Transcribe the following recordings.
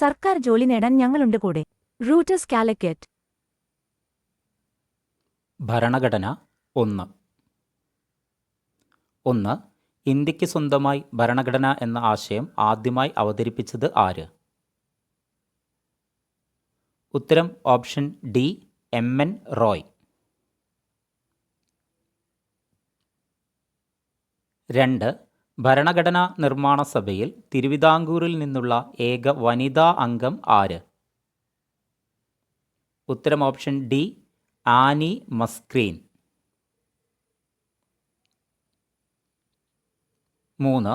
സർക്കാർ ജോലി നേടാൻ ഞങ്ങളുണ്ട് കൂടെ. റൂട്ടസ് കാലിക്കറ്റ് ഭരണഘടന ഒന്ന്. ഒന്ന് ഇന്ത്യയ്ക്ക് സ്വന്തമായി ഭരണഘടന എന്ന ആശയം ആദ്യമായി അവതരിപ്പിച്ചത് ആര്? ഉത്തരം option D M N Roy. രണ്ട് ഭരണഘടനാ നിർമ്മാണ സഭയിൽ തിരുവിതാംകൂറിൽ നിന്നുള്ള ഏക വനിതാ അംഗം ആര്? ഉത്തരം ഓപ്ഷൻ ഡി ആനി മസ്ക്രീൻ. മൂന്ന്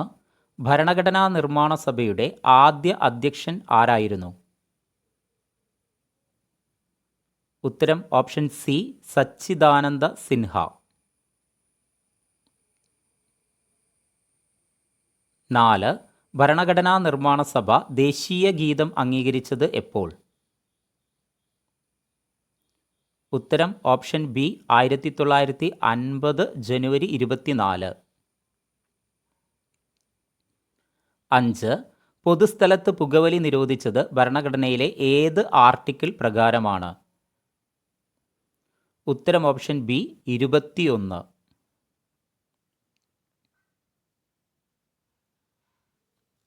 ഭരണഘടനാ നിർമ്മാണ സഭയുടെ ആദ്യ അധ്യക്ഷൻ ആരായിരുന്നു? ഉത്തരം ഓപ്ഷൻ സി സച്ചിദാനന്ദ സിൻഹ. നാല് ഭരണഘടനാ നിർമ്മാണ സഭ ദേശീയ ഗീതം അംഗീകരിച്ചത് എപ്പോൾ? ഉത്തരം ഓപ്ഷൻ ബി ആയിരത്തി തൊള്ളായിരത്തി അൻപത് ജനുവരി ഇരുപത്തിനാല്. അഞ്ച് പൊതുസ്ഥലത്ത് പുകവലി നിരോധിച്ചത് ഭരണഘടനയിലെ ഏത് ആർട്ടിക്കിൾ പ്രകാരമാണ്? ഉത്തരം ഓപ്ഷൻ ബി ഇരുപത്തിയൊന്ന്.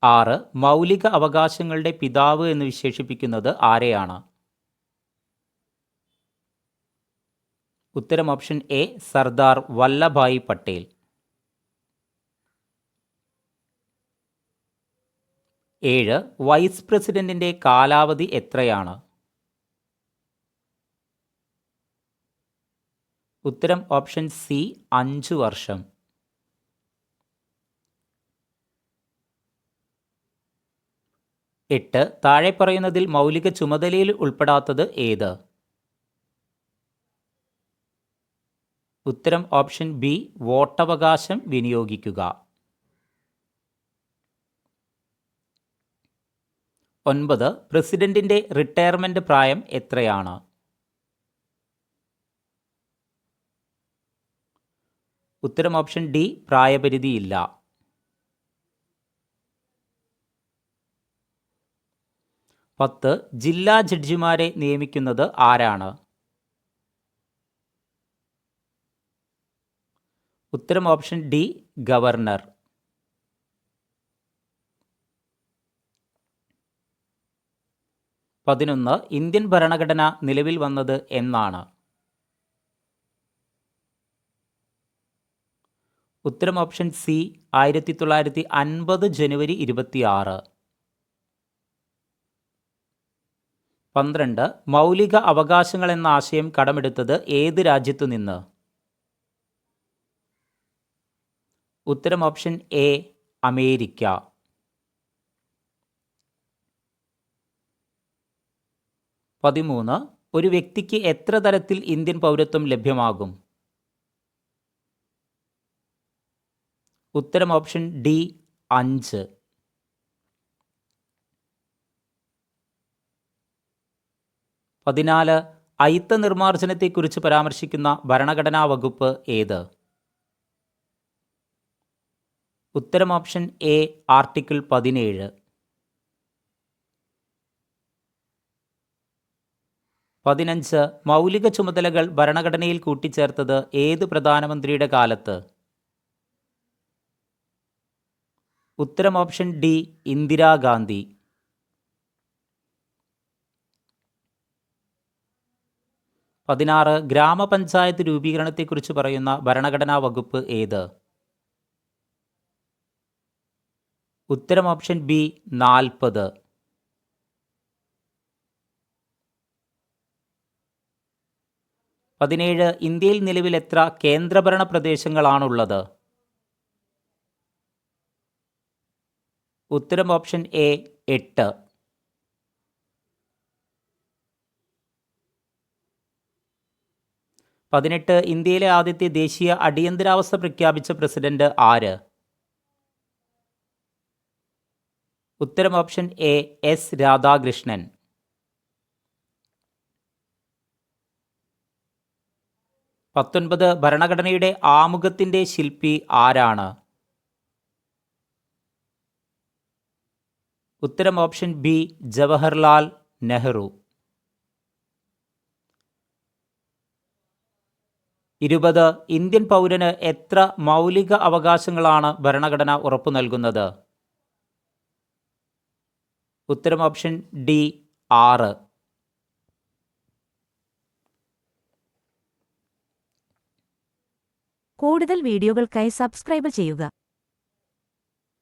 ആറ് മൗലിക അവകാശങ്ങളുടെ പിതാവ് എന്ന് വിശേഷിപ്പിക്കുന്നത് ആരെയാണ്? ഉത്തരം ഓപ്ഷൻ എ സർദാർ വല്ലഭായ് പട്ടേൽ. ഏഴ് വൈസ് പ്രസിഡന്റിന്റെ കാലാവധി എത്രയാണ്? ഉത്തരം ഓപ്ഷൻ സി അഞ്ചു വർഷം. എട്ട് താഴെ പറയുന്നതിൽ മൗലിക ചുമതലയിൽ ഉൾപ്പെടാത്തത് ഏത്? ഉത്തരം ഓപ്ഷൻ ബി വോട്ടവകാശം വിനിയോഗിക്കുക. ഒൻപത് പ്രസിഡന്റിന്റെ റിട്ടയർമെന്റ് പ്രായം എത്രയാണ്? ഉത്തരം ഓപ്ഷൻ ഡി പ്രായപരിധിയില്ല. പത്ത് ജില്ലാ ജഡ്ജിമാരെ നിയമിക്കുന്നത് ആരാണ്? ഉത്തരം ഓപ്ഷൻ ഡി ഗവർണർ. പതിനൊന്ന് ഇന്ത്യൻ ഭരണഘടന നിലവിൽ വന്നത് എന്നാണ്. ഉത്തരം ഓപ്ഷൻ സി ആയിരത്തി തൊള്ളായിരത്തി അൻപത് ജനുവരി ഇരുപത്തിയാറ്. പന്ത്രണ്ട്. മൗലിക അവകാശങ്ങൾ എന്ന ആശയം കടമെടുത്തത് ഏത് രാജ്യത്തു നിന്ന്? ഉത്തരം ഓപ്ഷൻ എ അമേരിക്ക. പതിമൂന്ന്. ഒരു വ്യക്തിക്ക് എത്ര തരത്തിൽ ഇന്ത്യൻ പൗരത്വം ലഭ്യമാകും? ഉത്തരം ഓപ്ഷൻ ഡി അഞ്ച്. പതിനാല് അയിത്ത നിർമ്മാർജനത്തെക്കുറിച്ച് പരാമർശിക്കുന്ന ഭരണഘടനാ വകുപ്പ് ഏത്? ഉത്തരം ഓപ്ഷൻ എ ആർട്ടിക്കിൾ പതിനേഴ്. പതിനഞ്ച് മൗലിക ചുമതലകൾ ഭരണഘടനയിൽ കൂട്ടിച്ചേർത്തത് ഏത് പ്രധാനമന്ത്രിയുടെ കാലത്ത്? ഉത്തരം ഓപ്ഷൻ ഡി ഇന്ദിരാഗാന്ധി. പതിനാറ് ഗ്രാമപഞ്ചായത്ത് രൂപീകരണത്തെക്കുറിച്ച് പറയുന്ന ഭരണഘടനാ വകുപ്പ് ഏത്? ഉത്തരം ഓപ്ഷൻ ബി നാൽപ്പത്. പതിനേഴ് ഇന്ത്യയിൽ നിലവിൽ എത്ര കേന്ദ്രഭരണ പ്രദേശങ്ങളാണുള്ളത്? ഉത്തരം ഓപ്ഷൻ എ എട്ട്. പതിനെട്ട് ഇന്ത്യയിലെ ആദ്യത്തെ ദേശീയ അടിയന്തരാവസ്ഥ പ്രഖ്യാപിച്ച പ്രസിഡന്റ് ആര്? ഉത്തരം ഓപ്ഷൻ എ എസ് രാധാകൃഷ്ണൻ. പത്തൊൻപത് ഭരണഘടനയുടെ ആമുഖത്തിന്റെ ശില്പി ആരാണ്? ഉത്തരം ഓപ്ഷൻ ബി ജവഹർലാൽ നെഹ്റു. ഇരുപത് ഇന്ത്യൻ പൗരന് എത്ര മൗലിക അവകാശങ്ങളാണ് ഭരണഘടന ഉറപ്പു നൽകുന്നത്? ഉത്തരം ഓപ്ഷൻ ഡി ആറ്. കൂടുതൽ വീഡിയോകൾക്കായി സബ്സ്ക്രൈബ് ചെയ്യുക.